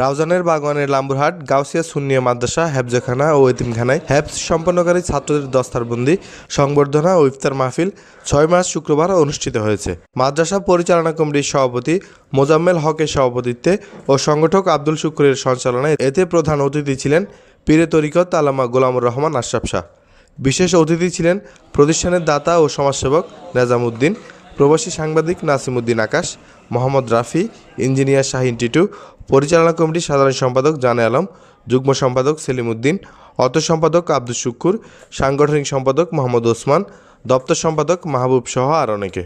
রাউজানের বাগওয়ানের লাম্বুরহাট, গাউসিয়া সুন্নিয়া মাদ্রাসা, হেফজখানা ও এতিমখানায় হেফজ সম্পন্নকারী ছাত্রদের দস্তারবন্দি, সংবর্ধনা ও ইফতার মাহফিল ছয় মার্চ শুক্রবার অনুষ্ঠিত হয়েছে। মাদ্রাসা পরিচালনা কমিটির সভাপতি মোজাম্মেল হকের সভাপতিত্বে ও সংগঠক আব্দুল শুক্রের সঞ্চালনায় এতে প্রধান অতিথি ছিলেন পীরে তরিকত আলামা গোলামুর রহমান আশরাফ শাহ। বিশেষ অতিথি ছিলেন প্রতিষ্ঠানের দাতা ও সমাজসেবক নেজামুদ্দিন, প্রবাসী সাংবাদিক নাসিমুদ্দিন আকাশ মোহাম্মদ রাফি, ইঞ্জিনিয়ার শাহিন টিটু পরিচালনা কমিটির সাধারণ সম্পাদক জানে আলম, যুগ্ম সম্পাদক সেলিম উদ্দিন, অর্থ সম্পাদক আব্দুল শুক্কুর, সাংগঠনিক সম্পাদক মোহাম্মদ ওসমান, দপ্তর সম্পাদক মাহবুব সহ আর অনেকে।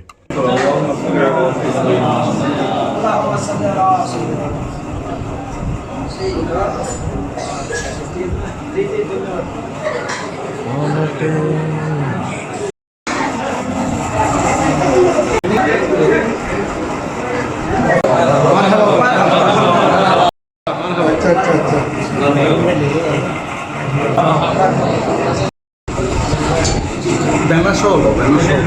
ব্যানার সহ ব্যানার সহ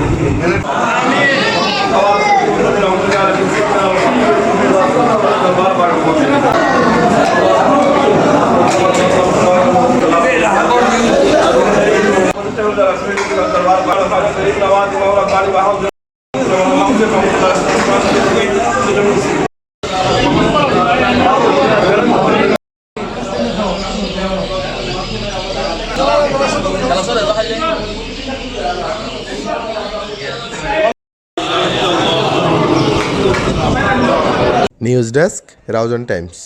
নিউজ ডেস্ক রাউজান টাইমস